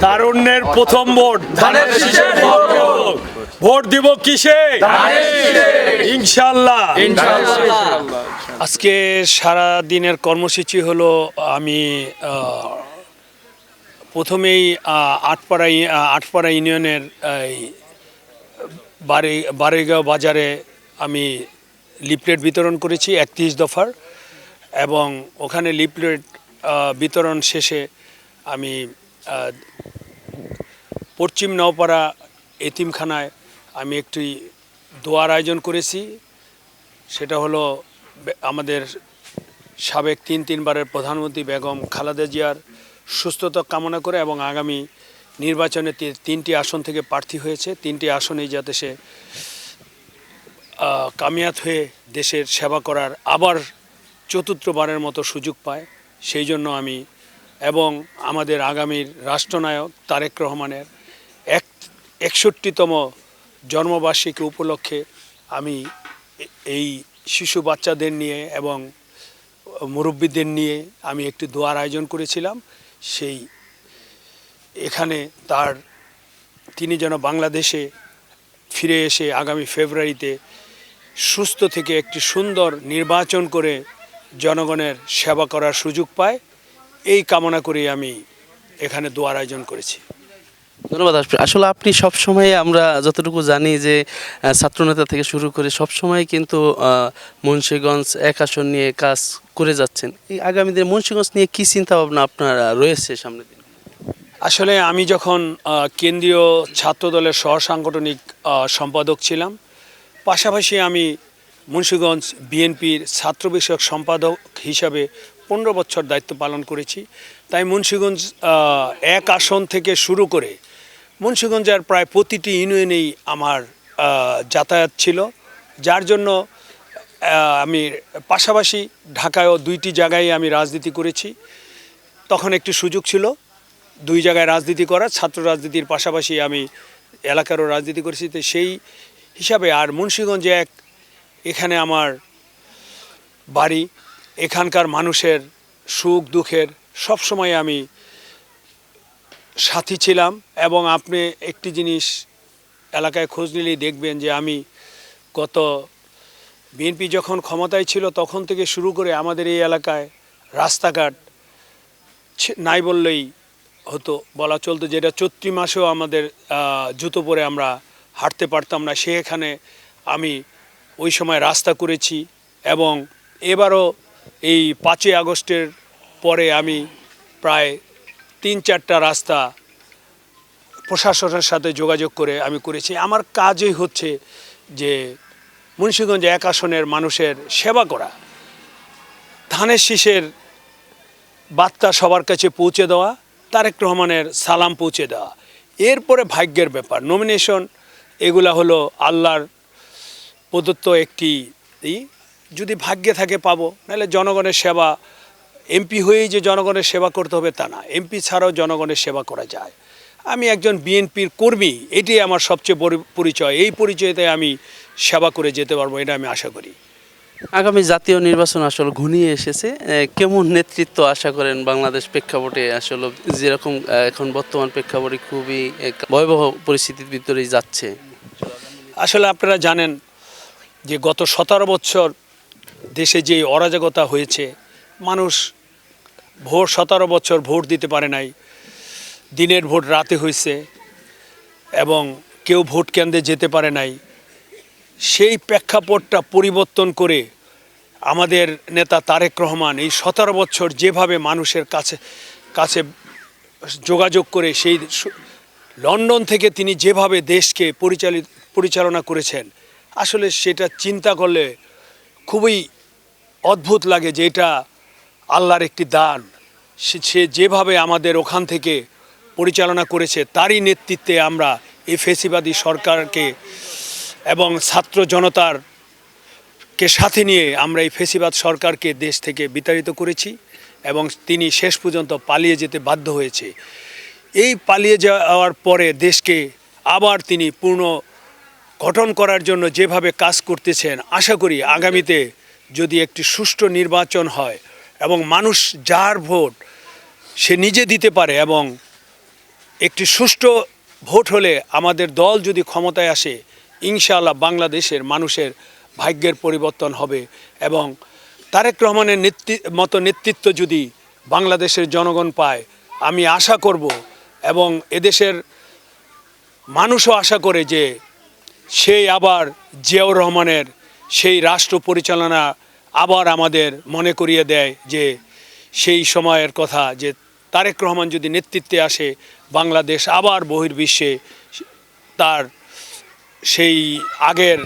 তারুণ্যের প্রথম ভোট। ধানের শীষে ভোট। ভোট দিব কিসে? ইনশাল্লাহ। আজকে সারা দিনের কর্মসূচি হলো আমি প্রথমেই আটপাড়া আটপাড়া ইউনিয়নের এই বারে বারেগাঁও বাজারে আমি লিফলেট বিতরণ করেছি একত্রিশ দফার এবং ওখানে লিফলেট আহ, বিতরণ শেষে আমি পশ্চিম নওপাড়া এতিমখানায় আমি একটি দোয়ার আয়োজন করেছি। সেটা হলো আমাদের সাবেক তিন তিনবারের প্রধানমন্ত্রী বেগম খালেদা জিয়ার সুস্থতা কামনা করে এবং আগামী নির্বাচনে তিনটি আসন থেকে প্রার্থী হয়েছে। তিনটি আসনেই যাতে সে কামিয়াত হয়ে দেশের সেবা করার আবার চতুর্থবারের মতো সুযোগ পায়। সেই জন্য আমি এবং আমাদের আগামীর রাষ্ট্রনায়ক তারেক রহমানের এক, একষট্টিতম জন্মবার্ষিকী উপলক্ষে আমি এই শিশু বাচ্চাদের নিয়ে এবং মুরব্বীদের নিয়ে আমি একটি দোয়ার আয়োজন করেছিলাম। সেই এখানে তার তিনি যেন বাংলাদেশে ফিরে এসে আগামী ফেব্রুয়ারিতে সুস্থ থেকে একটি সুন্দর নির্বাচন করে জনগণের সেবা করার সুযোগ পায়। এই কামনা করে আমি এখানে দোয়ার আয়োজন করেছি। ধন্যবাদ আসলে আপনি সব সময় আমরা যতটুকু জানি যে ছাত্রনেতা থেকে শুরু করে সব সময় কিন্তু মুন্সিগঞ্জ এক আসন নিয়ে কাজ করে যাচ্ছেন। এই আগামী দিনে মুন্সিগঞ্জ নিয়ে কী চিন্তা ভাবনা আপনার রয়েছে সামনের দিন? আসলে আমি যখন কেন্দ্রীয় ছাত্রদলের সহ সাংগঠনিক সম্পাদক ছিলাম পাশাপাশি আমি মুন্সিগঞ্জ বিএনপির ছাত্র বিষয়ক সম্পাদক হিসাবে পনেরো বছর দায়িত্ব পালন করেছি। তাই মুন্সিগঞ্জ এক আসন থেকে শুরু করে মুন্সিগঞ্জের প্রায় প্রতিটি ইউনিয়নেই আমার যাতায়াত ছিল। যার জন্য আমি পাশাপাশি ঢাকায়ও দুইটি জায়গায় আমি রাজনীতি করেছি। তখন একটি সুযোগ ছিল, দুই জায়গায় রাজনীতি করার, ছাত্র রাজনীতির পাশাপাশি আমি এলাকারও রাজনীতি করেছি। তো সেই হিসাবে আর মুন্সীগঞ্জে এক এখানে আমার বাড়ি, এখানকার মানুষের সুখ, দুঃখের সবসময় আমি সাথী ছিলাম এবং আপনি একটি জিনিস এলাকায় খোঁজ নিলেই দেখবেন যে আমি গত বিএনপি যখন ক্ষমতায় ছিল তখন থেকে শুরু করে আমাদের এই এলাকায় রাস্তাঘাট নাই বললেই হতো, বলা চলতো যেটা চৈত্রি মাসেও আমাদের জুতো পরে আমরা হাঁটতে পারতাম না। সেখানে আমি ওই সময় রাস্তা করেছি এবং এবারও এই পাঁচই আগস্টের পরে আমি প্রায় তিন চারটা রাস্তা প্রশাসনের সাথে যোগাযোগ করে আমি করেছি। আমার কাজই হচ্ছে যে মুন্সিগঞ্জ এক আসনের মানুষের সেবা করা। ধানের শীষের বার্তা সবার কাছে পৌঁছে দেওয়া, তারেক রহমানের সালাম পৌঁছে দেওয়া। এরপরে ভাগ্যের ব্যাপার। নমিনেশন এগুলা হলো আল্লাহর প্রদত্ত একটি যদি ভাগ্যে থাকে পাবো নাহলে জনগণের সেবা এমপি হয়েই যে জনগণের সেবা করতে হবে তা না। এমপি ছাড়াও জনগণের সেবা করা যায়। আমি একজন বিএনপির কর্মী এটাই আমার সবচেয়ে বড় পরিচয়। এই পরিচয়তে আমি সেবা করে যেতে পারব এটা আমি আশা করি। আগামী জাতীয় নির্বাচন আসলে ঘনিয়ে এসেছে। কেমন নেতৃত্ব আশা করেন বাংলাদেশ প্রেক্ষাপটে? আসলে যেরকম এখন বর্তমান প্রেক্ষাপটে খুবই ভয়াবহ পরিস্থিতির ভিতরেই যাচ্ছে। আসলে আপনারা জানেন যে গত সতেরো বছর দেশে যে অরাজকতা হয়েছে, মানুষ ভোট সতেরো বছর ভোট দিতে পারে নাই, দিনের ভোট রাতে হয়েছে এবং কেউ ভোট কেন্দ্রে যেতে পারে নাই। সেই প্রেক্ষাপটটা পরিবর্তন করে আমাদের নেতা তারেক রহমান এই সতেরো বছর যেভাবে মানুষের কাছে কাছে যোগাযোগ করে সেই লন্ডন থেকে তিনি যেভাবে দেশকে পরিচালিত পরিচালনা করেছেন আসলে সেটা চিন্তা করলে খুবই অদ্ভুত লাগে যে এটা আল্লাহর একটি দান। সে যেভাবে আমাদের ওখান থেকে পরিচালনা করেছে, তারই নেতৃত্বে আমরা এই ফেসিবাদী সরকারকে এবং ছাত্র জনতার কে সাথে নিয়ে আমরা এই ফেসিবাদ সরকারকে দেশ থেকে বিতাড়িত করেছি এবং তিনি শেষ পর্যন্ত পালিয়ে যেতে বাধ্য হয়েছে। এই পালিয়ে যাওয়ার পরে দেশকে আবার তিনি পূর্ণ গঠন করার জন্য যেভাবে কাজ করতেছেন, আশা করি আগামীতে যদি একটি সুষ্ঠু নির্বাচন হয় এবং মানুষ যার ভোট সে নিজে দিতে পারে এবং একটি সুষ্ঠু ভোট হলে আমাদের দল যদি ক্ষমতায় আসে, ইনশাআল্লাহ বাংলাদেশের মানুষের ভাগ্যের পরিবর্তন হবে এবং তারেক রহমানের নেতৃ, মতো নেতৃত্ব যদি বাংলাদেশের জনগণ পায়, আমি আশা করব এবং এদেশের মানুষও আশা করে যে সেই আবার জিয়াউর রহমানের সেই রাষ্ট্র পরিচালনা আবার আমাদের মনে করিয়ে দেয় যে সেই সময়ের কথা যে তারেক রহমান যদি নেতৃত্বে আসে, বাংলাদেশ আবার বহির্বিশ্বে তার সেই আগের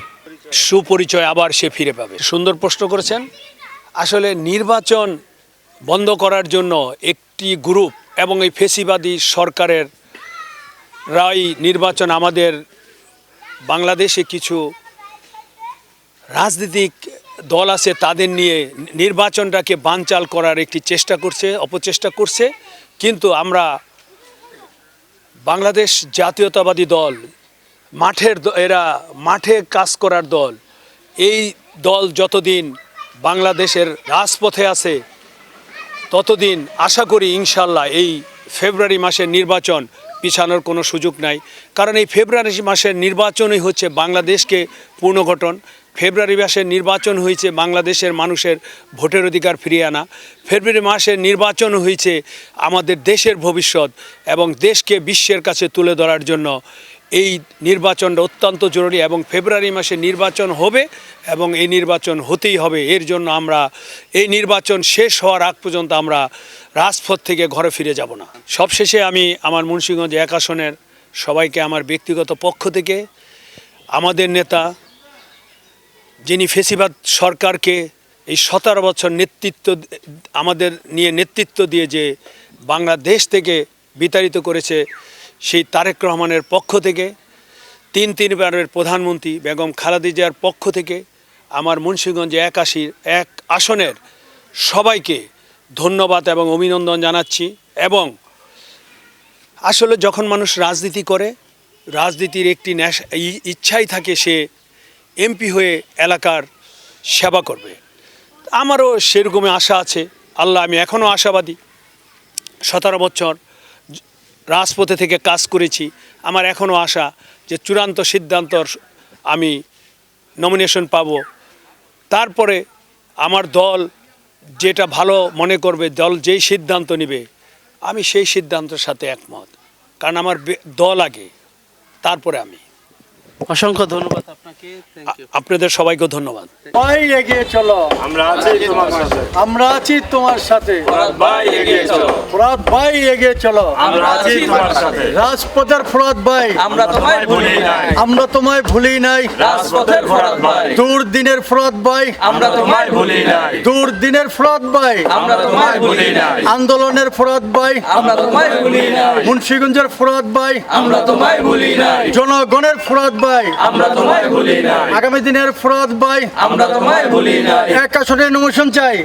সুপরিচয় আবার সে ফিরে পাবে। সুন্দর প্রশ্ন করেছেন। আসলে নির্বাচন বন্ধ করার জন্য একটি গ্রুপ এবং এই ফেসিবাদী সরকারের রাই নির্বাচন আমাদের বাংলাদেশে কিছু রাজনৈতিক দল আছে, তাদের নিয়ে নির্বাচনটাকে বানচাল করার একটি চেষ্টা করছে, অপচেষ্টা করছে। কিন্তু আমরা বাংলাদেশ জাতীয়তাবাদী দল, মাঠের এরা মাঠে কাজ করার দল, এই দল যতদিন বাংলাদেশের রাজপথে আছে, ততদিন আশা করি ইনশাল্লাহ এই ফেব্রুয়ারি মাসের নির্বাচন পিছানোর কোনো সুযোগ নাই। কারণ এই ফেব্রুয়ারি মাসের নির্বাচনই হচ্ছে বাংলাদেশকে পুনর্গঠন ফেব্রুয়ারি মাসের নির্বাচন হয়েছে বাংলাদেশের মানুষের ভোটের অধিকার ফিরিয়ে আনা। ফেব্রুয়ারি মাসের নির্বাচন হয়েছে আমাদের দেশের ভবিষ্যৎ এবং দেশকে বিশ্বের কাছে তুলে ধরার জন্য। এই নির্বাচনটা অত্যন্ত জরুরি এবং ফেব্রুয়ারি মাসে নির্বাচন হবে এবং এই নির্বাচন হতেই হবে। এর জন্য আমরা এই নির্বাচন শেষ হওয়ার আগ পর্যন্ত আমরা রাজপথ থেকে ঘরে ফিরে যাব না। সবশেষে আমি আমার মুন্সিগঞ্জ এক আসনের সবাইকে আমার ব্যক্তিগত পক্ষ থেকে, আমাদের নেতা, যিনি ফেসিবাদ সরকারকে এই সতেরো বছর নেতৃত্ব আমাদের নিয়ে নেতৃত্ব দিয়ে যে বাংলাদেশ থেকে বিতাড়িত করেছে সেই তারেক রহমানের পক্ষ থেকে, তিন তিনবারের প্রধানমন্ত্রী বেগম খালেদা জিয়ার পক্ষ থেকে আমার মুন্সিগঞ্জে এক আশির এক আসনের সবাইকে ধন্যবাদ এবং অভিনন্দন জানাচ্ছি এবং আসলে যখন মানুষ রাজনীতি করে, রাজনীতির একটি ইচ্ছাই থাকে সে এমপি হয়ে এলাকার সেবা করবে। আমারও সেরকমই আশা আছে, আল্লাহ আমি এখনও আশাবাদী। সতেরো বছর রাজপথে থেকে কাজ করেছি। আমার এখনও আশা যে চূড়ান্ত সিদ্ধান্ত আমি নমিনেশন পাব। তারপরে আমার দল যেটা ভালো মনে করবে, দল যেই সিদ্ধান্ত নেবে, আমি সেই সিদ্ধান্তের সাথে একমত। কারণ আমার দল আগে, তারপরে আমি। অসংখ্য ধন্যবাদ আপনাকে। আপনাদের সবাইকে ধন্যবাদ। ভাই এগিয়ে চলো। আমরা আছি তোমার সাথে। আমরা আছি তোমার সাথে। ভাই এগিয়ে চলো। ফোরাত ভাই এগিয়ে চলো। আমরা আছি তোমার সাথে। রাজপথের ফোরাত ভাই। আমরা তোমায় ভুলি নাই। আমরা তোমায় ভুলি নাই। রাজপথের ফরাদ ভাই। দূর দিনের ফোরাত ভাই। আমরা তোমায় ভুলি নাই। দূর দিনের ফোরাত ভাই। আমরা তোমায় ভুলি নাই। আন্দোলনের ফোরাত ভাই। আমরা তোমায় ভুলি নাই। মুন্সিগঞ্জের ফোরাত ভাই। আমরা তোমায় ভুলি নাই। জনগণের ফোরাত ভাই আমরা তোমায় ভুলি নাই। আগামী দিনের ফরাদ ভাই। আমরা তোমায় ভুলি নাই। এক আসনে নমোশন চাই।